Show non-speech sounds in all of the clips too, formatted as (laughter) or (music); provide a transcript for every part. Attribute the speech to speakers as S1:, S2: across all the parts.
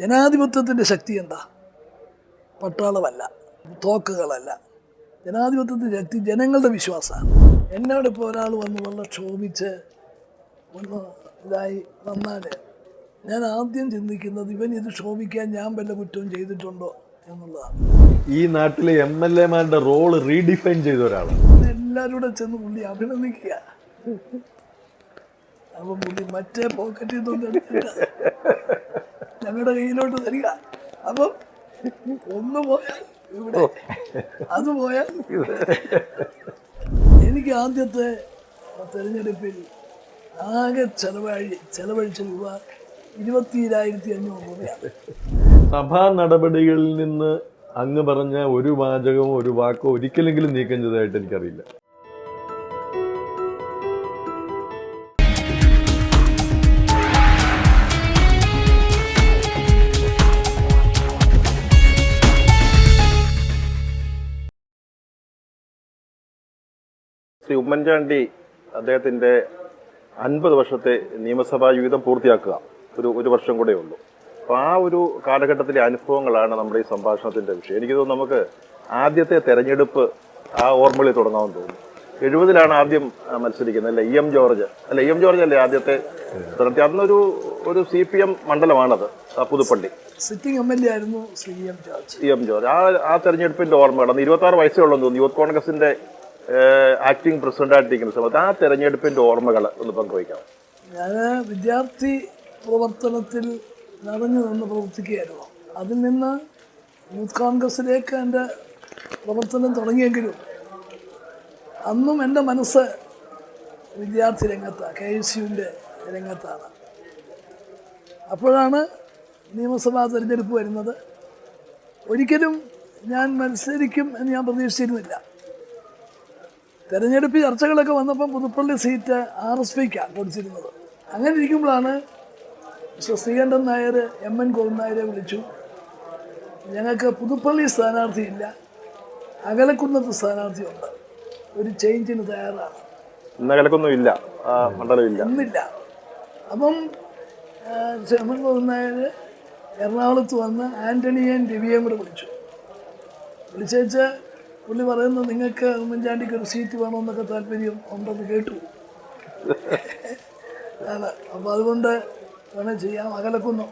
S1: ജനാധിപത്യത്തിന്റെ ശക്തി എന്താ? പട്ടാളമല്ല തോക്കുകളല്ല. ജനാധിപത്യത്തിന്റെ ശക്തി ജനങ്ങളുടെ വിശ്വാസമാണ്. എന്നോട് ഇപ്പോൾ ഒരാൾ വന്ന് വളരെ ക്ഷോഭിച്ച് ഒന്ന് ഇതായി വന്നാൽ ഞാൻ ആദ്യം ചിന്തിക്കുന്നത് ഇവൻ ഇത് ക്ഷോഭിക്കാൻ ഞാൻ വല്ല കുറ്റവും ചെയ്തിട്ടുണ്ടോ എന്നുള്ളതാണ്.
S2: ഈ നാട്ടിലെ എം എൽ എമാരുടെ റോൾ റീഡിഫൈൻ ചെയ്ത ഒരാളാണ്.
S1: എല്ലാവരും കൂടെ ചെന്ന് പുള്ളി അഭിനന്ദിക്കുക. അപ്പം പുള്ളി മറ്റേ പോക്കറ്റിൽ നിന്ന് ഞങ്ങളുടെ കയ്യിലോട്ട് തരിക അപ്പം ഒന്ന് പോയാൽ ഇവിടെ അത് പോയാൽ. എനിക്ക് ആദ്യത്തെ തെരഞ്ഞെടുപ്പിൽ ആകെ ചെലവഴി ചെലവഴിച്ച രൂപ ഇരുപത്തിരായിരത്തി അഞ്ഞൂറ് രൂപയാണ്.
S2: സഭാ നടപടികളിൽ നിന്ന് അങ്ങ് പറഞ്ഞ ഒരു വാചകമോ ഒരു വാക്കോ ഒരിക്കലെങ്കിലും നീക്കം ചെയ്തതായിട്ട് എനിക്കറിയില്ല.
S3: ശ്രീ ഉമ്മൻചാണ്ടി അദ്ദേഹത്തിന്റെ അൻപത് വർഷത്തെ നിയമസഭാ ജീവിതം പൂർത്തിയാക്കുക. ഒരു ഒരു വർഷം കൂടെ ഉള്ളൂ. അപ്പോൾ ആ ഒരു കാലഘട്ടത്തിലെ അനുഭവങ്ങളാണ് നമ്മുടെ ഈ സംഭാഷണത്തിന്റെ വിഷയം. എനിക്ക് തോന്നുന്നു നമുക്ക് ആദ്യത്തെ തെരഞ്ഞെടുപ്പ് ആ ഓർമ്മകളിൽ തുടങ്ങാമെന്ന് തോന്നുന്നു. എഴുപതിലാണ് ആദ്യം മത്സരിക്കുന്നത് അല്ലെ? E M George. അല്ല ഇ എം ജോർജ് അല്ലേ ആദ്യത്തെ സ്ഥാനാർത്ഥി അന്നൊരു ഒരു C P M മണ്ഡലമാണത് Puthuppally.
S1: Sitting M L A ആയിരുന്നു M George.
S3: E M George. ആ ആ തെരഞ്ഞെടുപ്പിന്റെ ഓർമ്മകൾ അന്ന് ഇരുപത്തി ആറ് വയസ്സേ ഉള്ളൂ തോന്നുന്നു. യൂത്ത് കോൺഗ്രസിന്റെ ആക്ടിംഗ് പ്രസിഡന്റായിട്ടിരിക്കുന്ന സമയത്ത് ആ തെരഞ്ഞെടുപ്പിന്റെ ഓർമ്മകൾ ഒന്ന് പങ്കുവയ്ക്കാം.
S1: ഞാൻ വിദ്യാർത്ഥി പ്രവർത്തനത്തിൽ നിറഞ്ഞു നിന്ന് പ്രവർത്തിക്കുകയായിരുന്നു. അതിൽ നിന്ന് യൂത്ത് കോൺഗ്രസിലേക്ക് എന്റെ പ്രവർത്തനം തുടങ്ങിയെങ്കിലും അന്നും എന്റെ മനസ്സ് വിദ്യാർത്ഥി രംഗത്താണ് കെ എസ് യുവിന്റെ രംഗത്താണ്. അപ്പോഴാണ് നിയമസഭാ തെരഞ്ഞെടുപ്പ് വരുന്നത്. ഒരിക്കലും ഞാൻ മത്സരിക്കും എന്ന് ഞാൻ പ്രതീക്ഷിച്ചിരുന്നില്ല. തെരഞ്ഞെടുപ്പ് ചർച്ചകളൊക്കെ വന്നപ്പം പുതുപ്പള്ളി സീറ്റ് ആർ എസ് പിക്കാണ് കൊടുത്തിരുന്നത്. അങ്ങനെ ഇരിക്കുമ്പോഴാണ് mister Sreekandan Nair M N നായരെ വിളിച്ചു. ഞങ്ങൾക്ക് പുതുപ്പള്ളി സ്ഥാനാർത്ഥിയില്ല. അകലക്കുന്നത്ത് സ്ഥാനാർത്ഥിയുണ്ട്. ഒരു ചേഞ്ചിന് തയ്യാറാണ്.
S3: ഇന്ന്
S1: എന്നില്ല അപ്പം എം എൻ നായർ എറണാകുളത്ത് വന്ന് ആന്റണിയൻ രവിയെ കൂടെ വിളിച്ചു. വിളിച്ചേച്ച് പുള്ളി പറയുന്നു നിങ്ങൾക്ക് ഉമ്മൻചാണ്ടിക്ക് ഒരു സീറ്റ് വേണമെന്നൊക്കെ താല്പര്യം ഉണ്ടെന്ന് കേട്ടു. ആണ്. അപ്പോൾ അതുകൊണ്ട് വേണേൽ ചെയ്യാം. അകലക്കുന്നു.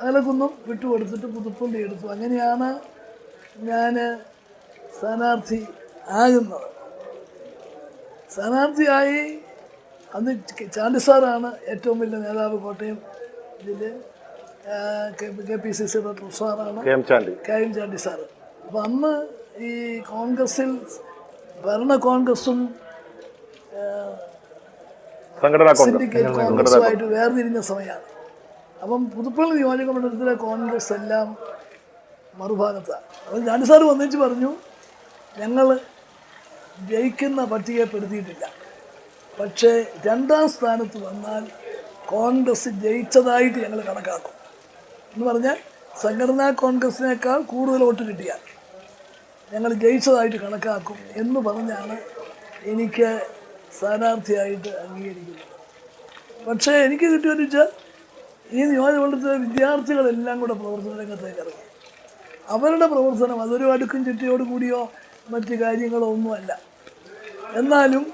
S1: അകലക്കുന്നും വിട്ടുകൊടുത്തിട്ട് പുതുപ്പള്ളി എടുത്തു. അങ്ങനെയാണ് ഞാൻ സ്ഥാനാർത്ഥി ആകുന്നത്. സ്ഥാനാർത്ഥിയായി അന്ന് ചാണ്ടി സാറാണ് ഏറ്റവും വലിയ നേതാവ് കോട്ടയം ജില്ലയിൽ കെ പി സി സിയുടെ ട്രഷറാണ്
S3: സാറാണ്
S1: കെ എം ചാണ്ടി സാറ്. അപ്പം അന്ന് ഈ കോൺഗ്രസിൽ ഭരണ കോൺഗ്രസും. സിൻഡിക്കേറ്റ് കോൺഗ്രസുമായിട്ട് വേർതിരിഞ്ഞ സമയമാണ്. അപ്പം പുതുപ്പള്ളി നിയോജക മണ്ഡലത്തിലെ കോൺഗ്രസ് എല്ലാം മറുഭാഗത്താണ്. അപ്പം ഞാൻ സാർ വന്നിച്ച് പറഞ്ഞു ഞങ്ങൾ ജയിക്കുന്ന പട്ടികപ്പെടുത്തിയിട്ടില്ല പക്ഷേ രണ്ടാം സ്ഥാനത്ത് വന്നാൽ കോൺഗ്രസ് ജയിച്ചതായിട്ട് ഞങ്ങൾ കണക്കാക്കും. എന്ന് പറഞ്ഞാൽ സംഘടനാ കോൺഗ്രസിനേക്കാൾ കൂടുതൽ വോട്ട് കിട്ടിയാൽ. ഞങ്ങൾ ജയിച്ചതായിട്ട് കണക്കാക്കും എന്ന് പറഞ്ഞാണ് എനിക്ക് സ്ഥാനാർത്ഥിയായിട്ട് അംഗീകരിക്കുന്നത്. പക്ഷേ എനിക്ക് കിട്ടിയെന്ന് വെച്ചാൽ ഈ നിയോജകമണ്ഡലത്തിലെ വിദ്യാർത്ഥികളെല്ലാം കൂടെ പ്രവർത്തന രംഗത്തേക്ക് ഇറങ്ങി. അവരുടെ പ്രവർത്തനം അതൊരു അടുക്കും ചിട്ടയോട് കൂടിയോ മറ്റ് കാര്യങ്ങളോ ഒന്നുമല്ല. എന്നാലും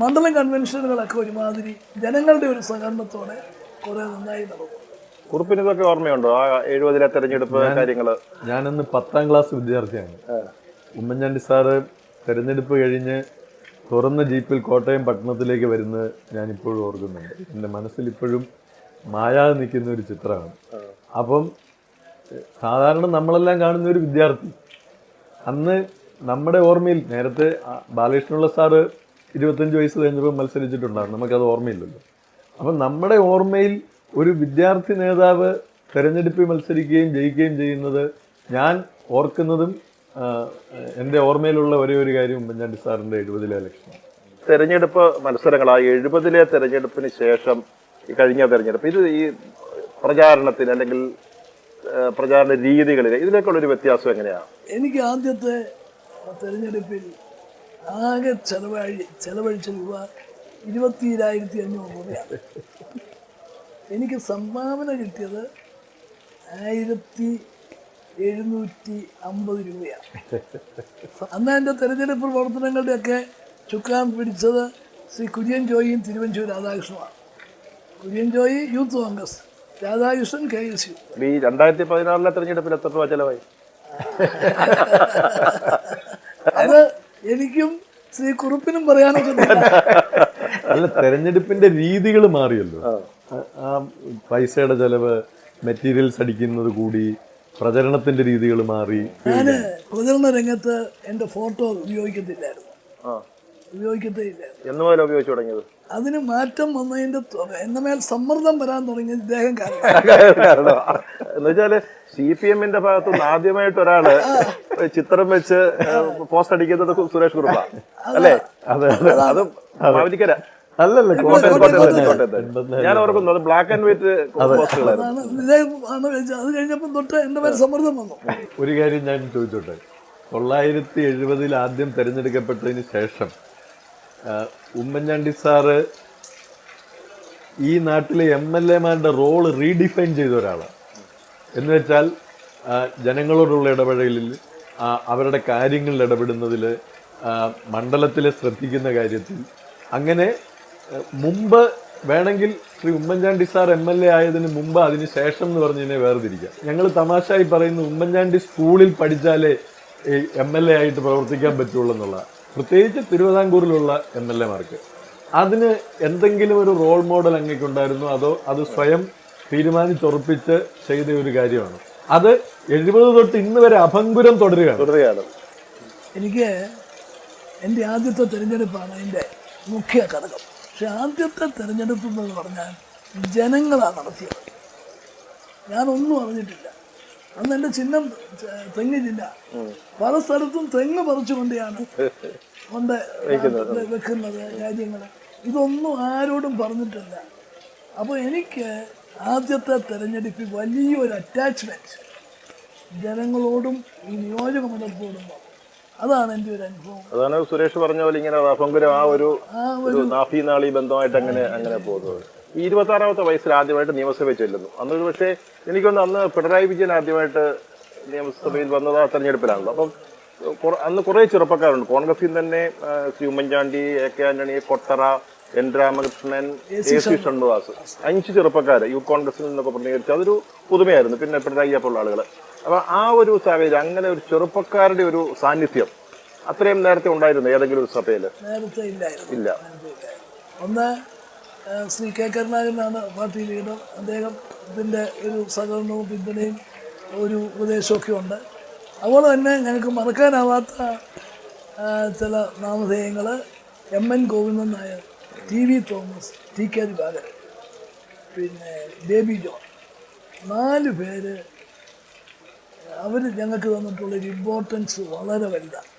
S1: മണ്ഡലം കൺവെൻഷനുകളൊക്കെ ഒരുമാതിരി ജനങ്ങളുടെ ഒരു സഹകരണത്തോടെ കുറേ നന്നായി നടന്നു.
S3: കുറിപ്പിന് ഇതൊക്കെ ഓർമ്മയുണ്ടോ? ആ എഴുപതിലെ തെരഞ്ഞെടുപ്പ് കാര്യങ്ങൾ.
S2: ഞാനിന്ന് പത്താം ക്ലാസ് വിദ്യാർത്ഥിയാണ്. ഉമ്മൻചാണ്ടി സാറ് തെരഞ്ഞെടുപ്പ് കഴിഞ്ഞ് തുറന്ന ജീപ്പിൽ കോട്ടയം പട്ടണത്തിലേക്ക് വരുന്നത് ഞാനിപ്പോഴും ഓർക്കുന്നുണ്ട്. എന്റെ മനസ്സിൽ ഇപ്പോഴും മായാതെ നിൽക്കുന്ന ഒരു ചിത്രമാണ്. അപ്പം സാധാരണ നമ്മളെല്ലാം കാണുന്ന ഒരു വിദ്യാർത്ഥി. അന്ന് നമ്മുടെ ഓർമ്മയിൽ നേരത്തെ ബാലകൃഷ്ണപിള്ള സാറ് ഇരുപത്തഞ്ച് വയസ്സ് കഴിഞ്ഞപ്പോൾ മത്സരിച്ചിട്ടുണ്ടായിരുന്നു. നമുക്കത് ഓർമ്മയില്ലല്ലോ. അപ്പം നമ്മുടെ ഓർമ്മയിൽ ഒരു വിദ്യാർത്ഥി നേതാവ് തെരഞ്ഞെടുപ്പിൽ മത്സരിക്കുകയും ജയിക്കുകയും ചെയ്യുന്നത് ഞാൻ ഓർക്കുന്നതും എന്റെ ഓർമ്മയിലുള്ള ഒരേ ഒരു കാര്യം ഉമ്മൻചാണ്ടി സാറിന്റെ എഴുപതിലെ ഇലക്ഷൻ
S3: തെരഞ്ഞെടുപ്പ് മത്സരങ്ങൾ ആ എഴുപതിലെ തെരഞ്ഞെടുപ്പിന് ശേഷം ഈ കഴിഞ്ഞ തെരഞ്ഞെടുപ്പ്. ഇത് ഈ പ്രചാരണത്തിന് അല്ലെങ്കിൽ പ്രചാരണ രീതികളിൽ ഇതിലേക്കുള്ളൊരു വ്യത്യാസം എങ്ങനെയാണ്
S1: എനിക്ക് ആദ്യത്തെ തെരഞ്ഞെടുപ്പിൽ ആകെ ചെലവഴി ചെലവഴിച്ച രൂപ ഇരുപത്തിരായിരത്തി അഞ്ഞൂറ് രൂപയാണ്. എനിക്ക് സംഭാവന കിട്ടിയത് ആയിരത്തി എഴുന്നൂറ്റി അമ്പത് രൂപയാണ്. അന്ന് എന്റെ തെരഞ്ഞെടുപ്പ് പ്രവർത്തനങ്ങളുടെയൊക്കെ ചുക്കാൻ പിടിച്ചത് ശ്രീ കുര്യൻ ജോയിയും Thiruvanchoor രാധാകൃഷ്ണനുമാണ്. Kurian Joy youth Congress Radhakrishnan K S U
S3: ഈ രണ്ടായിരത്തി പതിനാറിലെ തെരഞ്ഞെടുപ്പിൽ എത്ര രൂപ ചെലവായി?
S1: അത് എനിക്കും ശ്രീ കുറുപ്പിനും പറയാനൊക്കെ
S2: അല്ല തെരഞ്ഞെടുപ്പിന്റെ രീതികൾ മാറിയല്ലോ. ആ- ആ പൈസയുടെ ചെലവ് മെറ്റീരിയൽസ് അടിക്കുന്നത് കൂടി പ്രചരണത്തിന്റെ രീതികൾ മാറി.
S1: ഞാൻ പ്രചരണ രംഗത്ത് എന്റെ ഫോട്ടോ ഉപയോഗിക്കത്തില്ലായിരുന്നു.
S3: ആ.
S1: ഉപയോഗിക്കത്തേ ഇല്ല
S3: എന്ന് മുതൽ ഉപയോഗിച്ചു തുടങ്ങിയത്?
S1: അതിന് മാറ്റം വന്നതിന്റെ എന്ന മേൽ സമ്മർദ്ദം വരാൻ തുടങ്ങിയത് ഇദ്ദേഹം കാരണം (laughs)
S3: കാരണം എന്ന് വെച്ചാൽ സി പി എമ്മിന്റെ ഭാഗത്തുനിന്ന് ആദ്യമായിട്ട് ഒരാൾ ചിത്രം വെച്ച് പോസ്റ്റ് അടിക്കുന്നത് സുരേഷ് കുറുപ്പ. അല്ലേ?
S2: അതെ.
S3: അത് മാവലിക്കര
S2: അല്ലല്ല.
S3: ഞാൻ ഓർക്കുന്നു അത് ബ്ലാക്ക് ആൻഡ് വൈറ്റ്.
S1: അത്. കഴിഞ്ഞപ്പം തൊട്ട് എന്റെ പേര് സമ്മർദ്ദം വന്നു.
S2: ഒരു കാര്യം ഞാൻ ചോദിച്ചോട്ടെ? തൊള്ളായിരത്തി എഴുപതിൽ ആദ്യം തെരഞ്ഞെടുക്കപ്പെട്ടതിന് ശേഷം ഉമ്മൻചാണ്ടി സാറ് ഈ നാട്ടിലെ എം എൽ എമാരുടെ റോൾ റീഡിഫൈൻ ചെയ്ത ഒരാളാണ് എന്ന് വെച്ചാൽ ജനങ്ങളോടുള്ള ഇടപെടലിൽ അവരുടെ കാര്യങ്ങളിൽ ഇടപെടുന്നതിൽ മണ്ഡലത്തിലെ ശ്രദ്ധിക്കുന്ന കാര്യത്തിൽ അങ്ങനെ മുമ്പ് വേണമെങ്കിൽ Shri Oommen Chandy sir M L A ആയതിന് മുമ്പ് അതിന് ശേഷം എന്ന് പറഞ്ഞു കഴിഞ്ഞാൽ വേർതിരിക്കാം. ഞങ്ങൾ തമാശയായി പറയുന്നു ഉമ്മൻചാണ്ടി സ്കൂളിൽ പഠിച്ചാലേ എം എൽ എ ആയിട്ട് പ്രവർത്തിക്കാൻ പറ്റുള്ളൂ എന്നുള്ള. പ്രത്യേകിച്ച് തിരുവിതാംകൂറിലുള്ള എം എൽ എമാർക്ക് അതിന് എന്തെങ്കിലും ഒരു റോൾ മോഡൽ അങ്ങേക്കുണ്ടായിരുന്നു? അതോ അത് സ്വയം തീരുമാനിച്ചുറപ്പിച്ച് ചെയ്ത ഒരു കാര്യമാണ്? അത് എഴുപത് തൊട്ട് ഇന്ന് വരെ അഭംഗുരം തുടരുകയാണ്.
S3: തുടരുകയാണ്.
S1: എനിക്ക് എന്റെ ആദ്യത്തെ തിരഞ്ഞെടുപ്പാണ് അതിന്റെ മുഖ്യ ഘടകം. പക്ഷെ ആദ്യത്തെ തെരഞ്ഞെടുപ്പ് എന്ന് പറഞ്ഞാൽ ജനങ്ങളാണ് നടത്തിയത്. ഞാനൊന്നും അറിഞ്ഞിട്ടില്ല. അന്ന് എന്റെ ചിഹ്നം തെ- തെങ്ങില്ല പല സ്ഥലത്തും തെങ്ങ് പറിച്ചുകൊണ്ടാണ് കൊണ്ട് വെക്കുന്നത്. കാര്യങ്ങൾ ഇതൊന്നും ആരോടും പറഞ്ഞിട്ടില്ല. അപ്പോൾ എനിക്ക് ആദ്യത്തെ തെരഞ്ഞെടുപ്പിൽ വലിയൊരു അറ്റാച്ച്മെന്റ് ജനങ്ങളോടും ഈ നിയോജക മണ്ഡലത്തോടും. അതാണ് എന്റെ ഒരു അനുഭവം.
S3: അതാണ് സുരേഷ് പറഞ്ഞ പോലെ ഇങ്ങനെ റഫങ്കുരം ആ ഒരു നാഫി നാളി ബന്ധമായിട്ട് അങ്ങനെ അങ്ങനെ പോകുന്നത്. ഈ ഇരുപത്തി ആറാമത്തെ വയസ്സിൽ ആദ്യമായിട്ട് നിയമസഭയിൽ ചെല്ലുന്നു. അന്നൊരു പക്ഷേ എനിക്കൊന്ന് അന്ന് പിണറായി വിജയൻ ആദ്യമായിട്ട് നിയമസഭയിൽ വന്നത് ആ തെരഞ്ഞെടുപ്പിലാണല്ലോ. അപ്പം അന്ന് കുറേ ചെറുപ്പക്കാരുണ്ട്. കോൺഗ്രസിൽ തന്നെ Shri Oommen Chandy A K Antony Kottara N Ramakrishnan A C Shanmughadas അഞ്ച് ചെറുപ്പക്കാർ യൂത്ത് കോൺഗ്രസിൽ നിന്നൊക്കെ പ്രതികരിച്ചു അതൊരു പുതുമയായിരുന്നു. പിന്നെ പിണറായി ഉള്ള ആളുകൾ അപ്പൊ ആ ഒരു സാഹചര്യം അങ്ങനെ ഒരു ചെറുപ്പക്കാരുടെ ഒരു സാന്നിധ്യം അത്രയും നേരത്തെ ഉണ്ടായിരുന്നു ഏതെങ്കിലും ഒരു സഭയിൽ
S1: നേരത്തെ ഇല്ലായിരുന്നു.
S3: ഇല്ല.
S1: ഒന്ന് ശ്രീ കെ കരുണാകരനാണ് പാർട്ടി ലീഡർ. അദ്ദേഹം ഇതിന്റെ ഒരു സഹകരണവും പിന്തുണയും ഒരു ഉപദേശമൊക്കെ ഉണ്ട്. അതുപോലെ തന്നെ ഞങ്ങൾക്ക് മറക്കാനാവാത്ത ചില നാമധേയങ്ങൾ M N Govindan Nair T V Thomas T K Divakaran പിന്നെ ബേബി ജോൺ. നാല് പേര് അവർ ഞങ്ങൾക്ക് തന്നിട്ടുള്ളൊരു ഇമ്പോർട്ടൻസ് വളരെ വലുതാണ്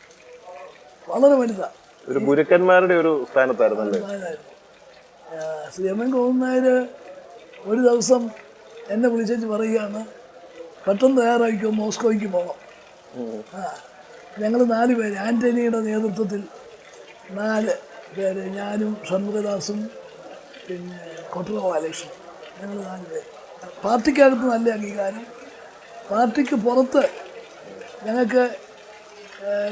S1: വളരെ വലുതാണ്
S3: ഒരു ഗുരുക്കന്മാരുടെ ഒരു സ്ഥാനത്തായിരുന്നു അല്ലേ?
S1: നായരായിരുന്നു ശ്രീ എം എൻ ഗോവിന്ദൻ നായർ ഒരു ദിവസം എന്നെ വിളിച്ചു പറയുകയാണ് പെട്ടെന്ന് തയ്യാറായിക്കോ മോസ്കോയ്ക്ക് പോകാം ആ ഞങ്ങൾ നാല് പേര് ആന്റണിയുടെ നേതൃത്വത്തിൽ നാല് പേര് ഞാനും ഷൺമുഖദാസും പിന്നെ കൊട്ടറ ബാലകൃഷ്ണൻ ഞങ്ങൾ നാല് പേര്. പാർട്ടിക്കകത്ത് നല്ല അംഗീകാരം പാർട്ടിക്ക് പുറത്ത് ഞങ്ങൾക്ക്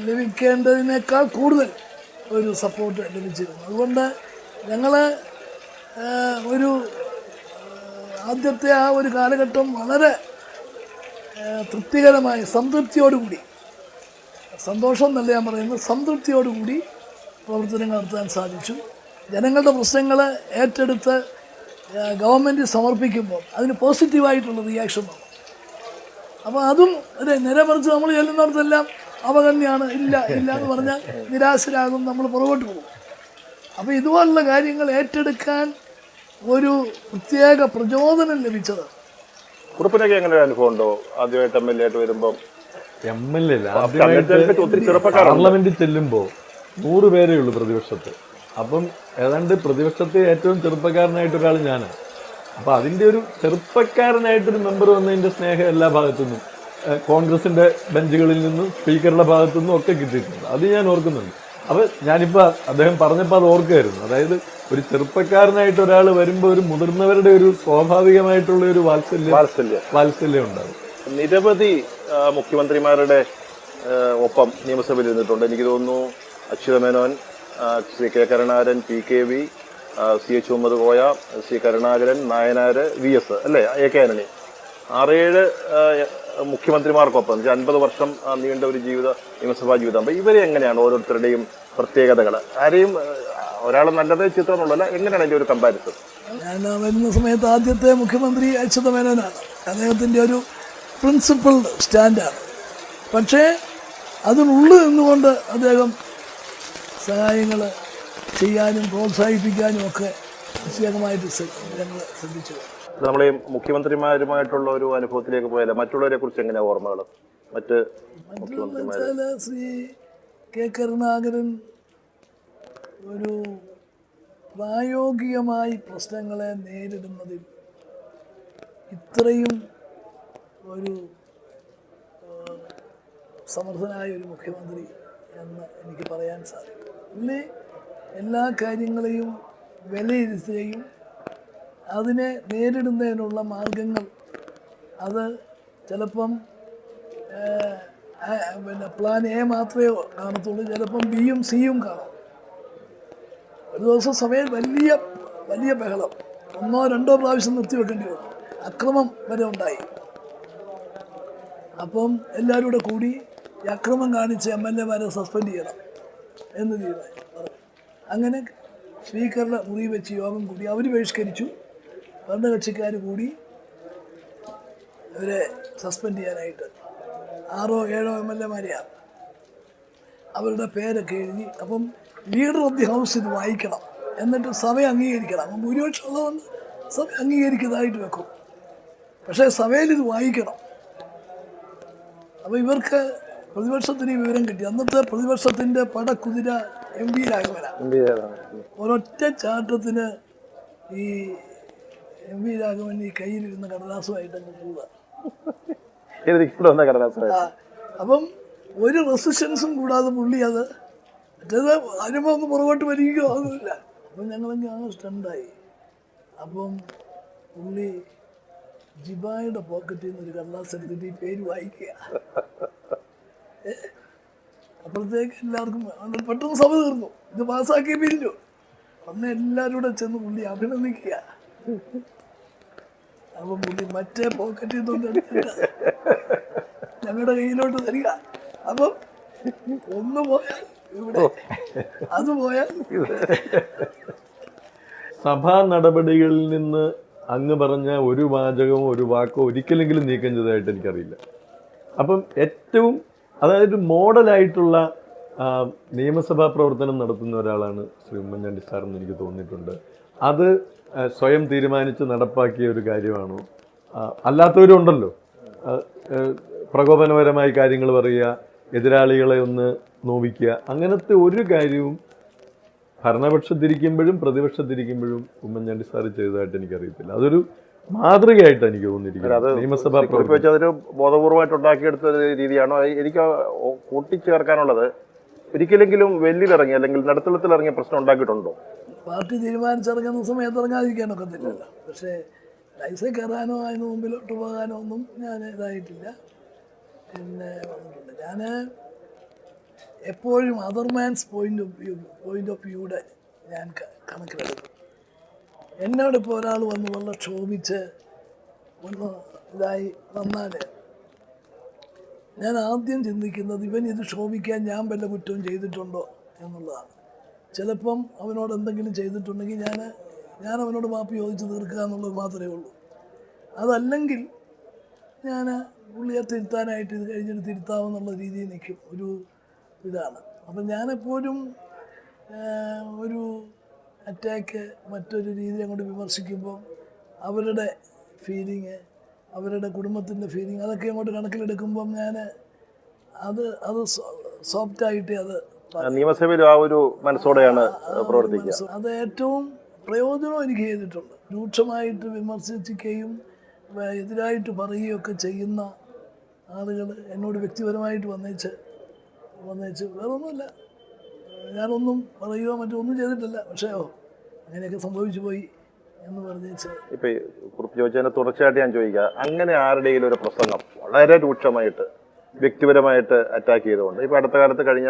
S1: ലഭിക്കേണ്ടതിനേക്കാൾ കൂടുതൽ ഒരു സപ്പോർട്ട് ലഭിച്ചിരുന്നു. അതുകൊണ്ട് ഞങ്ങൾ ഒരു ആദ്യത്തെ ആ ഒരു കാലഘട്ടം വളരെ തൃപ്തികരമായി സംതൃപ്തിയോടുകൂടി സന്തോഷം എന്നല്ല ഞാൻ പറയുന്നത് സംതൃപ്തിയോടുകൂടി പ്രവർത്തനങ്ങൾ നടത്താൻ സാധിച്ചു. ജനങ്ങളുടെ പ്രശ്നങ്ങൾ ഏറ്റെടുത്ത് ഗവൺമെന്റ് സമർപ്പിക്കുമ്പോൾ അതിന് പോസിറ്റീവായിട്ടുള്ള റിയാക്ഷൻ വന്നു. അപ്പോൾ അതും അതെ നേരെ മറിച്ച് നമ്മൾ ചെല്ലുന്നിടത്തെല്ലാം അവഗണ്യാണ് ഇല്ല ഇല്ല എന്ന് പറഞ്ഞാൽ നിരാശരാകും നമ്മൾ പുറകോട്ട് പോകും. അപ്പോൾ ഇതുപോലുള്ള കാര്യങ്ങൾ ഏറ്റെടുക്കാൻ ഒരു പ്രത്യേക പ്രചോദനം ലഭിച്ചത്
S3: കുറുപ്പിനൊക്കെ എങ്ങനെ ഒരു അനുഭവം ഉണ്ടോ? ആദ്യമായിട്ട് എം എൽ എ ആയിട്ട് വരുമ്പോൾ
S2: എം എൽ എ പാർലമെന്റിൽ ചെല്ലുമ്പോൾ നൂറ് പേരേ ഉള്ളൂ പ്രതിപക്ഷത്തെ. അപ്പം ഏതാണ്ട് പ്രതിപക്ഷത്തെ ഏറ്റവും ചെറുപ്പക്കാരനായിട്ട് ഒരാൾ ഞാനാണ് അപ്പൊ അതിന്റെ ഒരു ചെറുപ്പക്കാരനായിട്ടൊരു മെമ്പർ വന്നതിന്റെ സ്നേഹം എല്ലാ ഭാഗത്തുനിന്നും കോൺഗ്രസിന്റെ ബെഞ്ചുകളിൽ നിന്നും സ്പീക്കറുടെ ഭാഗത്തു നിന്നും ഒക്കെ കിട്ടിയിട്ടുണ്ട്. അത് ഞാൻ ഓർക്കുന്നുണ്ട്. അപ്പൊ ഞാനിപ്പോ അദ്ദേഹം പറഞ്ഞപ്പോൾ അത് ഓർക്കുമായിരുന്നു അതായത് ഒരു ചെറുപ്പക്കാരനായിട്ട് ഒരാൾ വരുമ്പോൾ ഒരു മുതിർന്നവരുടെ ഒരു സ്വാഭാവികമായിട്ടുള്ള ഒരു വാത്സല്യം
S3: വാത്സല്യം.
S2: വാത്സല്യം ഉണ്ടാകും.
S3: നിരവധി മുഖ്യമന്ത്രിമാരുടെ ഒപ്പം നിയമസഭയിൽ ഇരുന്നിട്ടുണ്ട്. എനിക്ക് തോന്നുന്നു Achuthamenon Menon Shri K Karunakaran P K V C H Muhammad Koya C Karunakaran Nayanar V S അല്ലേ? A K Antony. ആറേഴ് മുഖ്യമന്ത്രിമാർക്കൊപ്പം അൻപത് വർഷം നീണ്ട ഒരു ജീവിത നിയമസഭാ ജീവിതം. അപ്പം ഇവരെ എങ്ങനെയാണ് ഓരോരുത്തരുടെയും പ്രത്യേകതകൾ ആരെയും ഒരാൾ നല്ലത് ചിത്രമെന്നുള്ളല്ല എങ്ങനെയാണ് അതിന്റെ ഒരു കമ്പാരിസൺ
S1: ഞാൻ വരുന്ന സമയത്ത് ആദ്യത്തെ മുഖ്യമന്ത്രി അച്യുത മേനോനാണ്. അദ്ദേഹത്തിന്റെ ഒരു പ്രിൻസിപ്പൽ സ്റ്റാൻഡാണ് പക്ഷേ അതിനുള്ളിൽ നിന്നുകൊണ്ട് അദ്ദേഹം സഹായങ്ങൾ ചെയ്യാനും പ്രോത്സാഹിപ്പിക്കാനും ഒക്കെ പ്രത്യേകമായിട്ട് ഞങ്ങൾ ശ്രദ്ധിച്ചു
S3: നമ്മൾ ഈ മുഖ്യമന്ത്രിമാരുമായിട്ടുള്ള ഒരു അനുഭവത്തിലേക്ക് പോയാലും? മറ്റുള്ളവരെ കുറിച്ച് എങ്ങനെയാ ഓർമ്മകൾ? മറ്റ് മുഖ്യമന്ത്രിമാർ
S1: ശ്രീ കെ കരുണാകരൻ ഒരു പ്രായോഗികമായി പ്രശ്നങ്ങളെ നേരിടുന്നതിൽ ഇത്രയും ഒരു സമർത്ഥനായ ഒരു മുഖ്യമന്ത്രി എന്ന് എനിക്ക് പറയാൻ സാധിക്കും. പുള്ളി എല്ലാ കാര്യങ്ങളെയും വിലയിരുത്തുകയും അതിനെ നേരിടുന്നതിനുള്ള മാർഗങ്ങൾ. അത് ചിലപ്പം പിന്നെ പ്ലാൻ എ മാത്രമേ കാണത്തുള്ളൂ. ചിലപ്പം ബിയും സിയും കാണും. ഒരു ദിവസം സമയം വലിയ വലിയ ബഹളം. ഒന്നോ രണ്ടോ പ്രാവശ്യം നിർത്തിവെക്കേണ്ടി വന്നു. അക്രമം വരെ ഉണ്ടായി. അപ്പം എല്ലാവരും കൂടി ഈ അക്രമം കാണിച്ച് എം എൽ എമാരെ സസ്പെൻഡ് ചെയ്യണം എന്ന് തീരുമാനിച്ചു. അങ്ങനെ സ്പീക്കറുടെ മുറി വെച്ച് യോഗം കൂടി അവർ ബഹിഷ്കരിച്ചു. ഭരണകക്ഷിക്കാർ കൂടി അവരെ സസ്പെൻഡ് ചെയ്യാനായിട്ട്. ആറോ ഏഴോ എം എൽ എമാരെയാണ് അവരുടെ പേരൊക്കെ എഴുതി അപ്പം ലീഡർ ഓഫ് ദി ഹൗസ് ഇത് വായിക്കണം. എന്നിട്ട് സഭ അംഗീകരിക്കണം. അപ്പം ഭൂരിപക്ഷം ഉള്ളതുകൊണ്ട് സഭ അംഗീകരിക്കുന്നതായിട്ട് വെക്കും. പക്ഷേ സഭയിൽ ഇത് വായിക്കണം. അപ്പോൾ ഇവർക്ക് പ്രതിപക്ഷത്തിന് വിവരം കിട്ടി. അന്നത്തെ പ്രതിപക്ഷത്തിന്റെ പടക്കുതിര എം പി രാഘവനാണ് ഒരൊറ്റ ചാട്ടത്തിന് ഈ എം വി രാഘവൻ ഈ കയ്യിലിരുന്ന (laughs) കടലാസുമായിട്ട് അങ്ങ് പോവുക
S3: കടലാസ്
S1: അപ്പം ഒരു റെസിസ്റ്റൻസും കൂടാതെ പുള്ളി അത് മറ്റേത് അതിനുമ്പോൾ ഒന്ന് പുറകോട്ട് വരികയോ ഒന്നുമില്ല അപ്പം ഞങ്ങളങ്ങ് ആ സ്റ്റണ്ടായി അപ്പം പുള്ളി ജിബായുടെ പോക്കറ്റിൽ നിന്ന് ഒരു കടലാസ് എടുത്തിട്ട് ഈ പേര് വായിക്കുക? (laughs) അപ്പോഴത്തേക്ക് എല്ലാവർക്കും പെട്ടെന്ന് സഭ തീർന്നു. ഇത് പാസ്സാക്കിയ പിരിഞ്ഞു അന്ന് എല്ലാവരും കൂടെ ചെന്ന് പുള്ളി അഭിനന്ദിക്കുക. അപ്പം പുള്ളി മറ്റേ പോക്കറ്റിൽ എടുത്തിട്ട് ഞങ്ങളുടെ കയ്യിലോട്ട് തരിക. അപ്പം ഒന്ന് പോയാൽ ഇവിടെ അത് പോയാൽ.
S2: സഭാ നടപടികളിൽ നിന്ന് അങ്ങ് പറഞ്ഞ ഒരു വാചകമോ ഒരു വാക്കോ ഒരിക്കലെങ്കിലും നീക്കം ചെയ്തതായിട്ട് എനിക്കറിയില്ല. അപ്പം ഏറ്റവും അതായത് മോഡലായിട്ടുള്ള നിയമസഭാ പ്രവർത്തനം നടത്തുന്ന ഒരാളാണ് ശ്രീ ഉമ്മൻചാണ്ടി സാർ എന്ന് എനിക്ക് തോന്നിയിട്ടുണ്ട്. അത് സ്വയം തീരുമാനിച്ച് നടപ്പാക്കിയ ഒരു കാര്യമാണോ? അല്ലാത്തവരും ഉണ്ടല്ലോ പ്രകോപനപരമായി കാര്യങ്ങൾ പറയുക എതിരാളികളെ ഒന്ന് നോവിക്കുക അങ്ങനത്തെ ഒരു കാര്യവും ഭരണപക്ഷത്തിരിക്കുമ്പോഴും പ്രതിപക്ഷത്തിരിക്കുമ്പോഴും ഉമ്മൻചാണ്ടി സാർ ചെയ്തതായിട്ട് എനിക്കറിയത്തില്ല. അതൊരു മാതൃകയായിട്ട് എനിക്ക് തോന്നിയിരിക്കുന്നത് നിയമസഭാ
S3: കുറിപ്പ് വെച്ച് അതൊരു ബോധപൂർവമായിട്ട് ഉണ്ടാക്കിയെടുത്ത ഒരു രീതിയാണോ? എനിക്ക് കൂട്ടിച്ചേർക്കാനുള്ളത് ഒരിക്കലെങ്കിലും വെല്ലിലിറങ്ങി അല്ലെങ്കിൽ നടുത്തളത്തിലിറങ്ങിയ പ്രശ്നം ഉണ്ടാക്കിയിട്ടുണ്ടോ?
S1: പാർട്ടി തീരുമാനിച്ചിറങ്ങുന്ന സമയത്ത് ഇറങ്ങാതിരിക്കാനൊക്കത്തില്ലല്ലോ പക്ഷേ ലൈസെ കയറാനോ അതിന് മുമ്പിലോട്ട് പോകാനോ ഒന്നും ഞാൻ ഇതായിട്ടില്ല. പിന്നെ വന്നിട്ടുണ്ട്. ഞാൻ എപ്പോഴും other man's point of view point of വ്യൂടെ ഞാൻ കണക്കിലെടുക്കും. എന്നോട് ഇപ്പോൾ ഒരാൾ വന്ന് വളരെ ക്ഷോഭിച്ച് ഒന്ന് ഇതായി വന്നാൽ ഞാൻ ആദ്യം ചിന്തിക്കുന്നത് ഇവൻ ഇത് ക്ഷോഭിക്കാൻ ഞാൻ വല്ല കുറ്റവും ചെയ്തിട്ടുണ്ടോ എന്നുള്ളതാണ്. ചിലപ്പം അവനോട് എന്തെങ്കിലും ചെയ്തിട്ടുണ്ടെങ്കിൽ ഞാൻ ഞാൻ അവനോട് മാപ്പ് ചോദിച്ച് തീർക്കുക എന്നുള്ളത് മാത്രമേ ഉള്ളൂ. അതല്ലെങ്കിൽ ഞാൻ പുള്ളിയെ തിരുത്താനായിട്ട് ഇത് കഴിഞ്ഞിട്ട് തിരുത്താമെന്നുള്ള രീതിയിൽ നിൽക്കും. ഒരു ഇതാണ്. അപ്പം ഞാനെപ്പോഴും ഒരു അറ്റാക്ക് മറ്റൊരു രീതി അങ്ങോട്ട് വിമർശിക്കുമ്പോൾ അവരുടെ ഫീലിങ് അവരുടെ കുടുംബത്തിന്റെ ഫീലിങ് അതൊക്കെ അങ്ങോട്ട് കണക്കിലെടുക്കുമ്പം ഞാൻ അത് അത് സോഫ്റ്റായിട്ട് അത്
S3: നിയമസഭയിൽ ആ ഒരു മനസ്സോടെയാണ് പ്രവർത്തിക്കുക.
S1: അത് ഏറ്റവും പ്രയോജനം എനിക്ക് ചെയ്തിട്ടുണ്ട്. രൂക്ഷമായിട്ട് വിമർശിക്കുകയും എതിരായിട്ട് പറയുകയൊക്കെ ചെയ്യുന്ന ആളുകൾ എന്നോട് വ്യക്തിപരമായിട്ട് വന്നേച്ച് വന്നേച്ച് വേറൊന്നുമില്ല. ഞാനൊന്നും പറയുകയോ മറ്റോ ഒന്നും ചെയ്തിട്ടില്ല. പക്ഷേ അങ്ങനെയൊക്കെ സംഭവിച്ചു പോയി എന്ന് പറഞ്ഞേച്ച്.
S3: ഇപ്പൊ കുറിപ്പ് ചോദിച്ചതിന് തുടർച്ചയായിട്ട് ഞാൻ ചോദിക്കുക അങ്ങനെ ആരുടെയും ഒരു പ്രസംഗം വളരെ രൂക്ഷമായിട്ട് വ്യക്തിപരമായിട്ട് അറ്റാക്ക് ചെയ്തുകൊണ്ട് ഇപ്പൊ അടുത്ത കാലത്ത് കഴിഞ്ഞ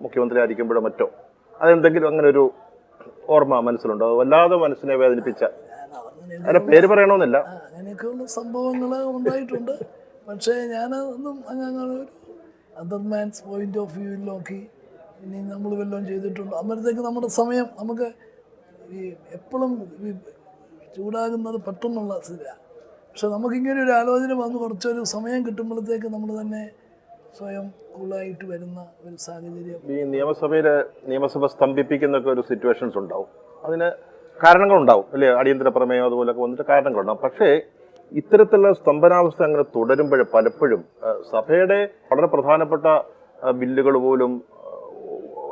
S3: മുഖ്യമന്ത്രി ആയിരിക്കുമ്പോഴോ മറ്റോ അതെന്തെങ്കിലും അങ്ങനെ ഒരു ഓർമ്മ മനസ്സിലുണ്ടോ? വല്ലാതെ മനസ്സിനെ വേദനിപ്പിച്ച? അതിന്റെ പേര് പറയണമെന്നില്ല.
S1: അങ്ങനെയൊക്കെയുള്ള സംഭവങ്ങൾ ഉണ്ടായിട്ടുണ്ട്. പക്ഷേ ഞാൻ ഒന്നും അങ്ങനെ ഒരു other man's point of view നോക്കി ഇനി നമ്മൾ വല്ലതും ചെയ്തിട്ടുണ്ട്? അന്നേരത്തേക്ക് നമ്മുടെ സമയം നമുക്ക് ഈ എപ്പോഴും ചൂടാകുന്നത് പെട്ടെന്നുള്ള സ്ഥിതിയാണ് പക്ഷെ നമുക്കിങ്ങനെ ഒരു ആലോചന വന്ന് കുറച്ചൊരു സമയം കിട്ടുമ്പോഴത്തേക്ക് നമ്മൾ തന്നെ സ്വയം കൂളായിട്ട് വരുന്ന ഒരു സാഹചര്യം.
S3: ഈ നിയമസഭയിലെ നിയമസഭ സ്തംഭിപ്പിക്കുന്നൊക്കെ ഒരു സിറ്റുവേഷൻസ് ഉണ്ടാവും. അതിന് കാരണങ്ങളുണ്ടാവും അല്ലേ? അടിയന്തര പ്രമേയം അതുപോലൊക്കെ വന്നിട്ട് കാരണങ്ങളുണ്ടാവും. പക്ഷേ ഇത്തരത്തിലുള്ള സ്തംഭനാവസ്ഥ അങ്ങനെ തുടരുമ്പോൾ പലപ്പോഴും സഭയുടെ വളരെ പ്രധാനപ്പെട്ട ബില്ലുകൾ പോലും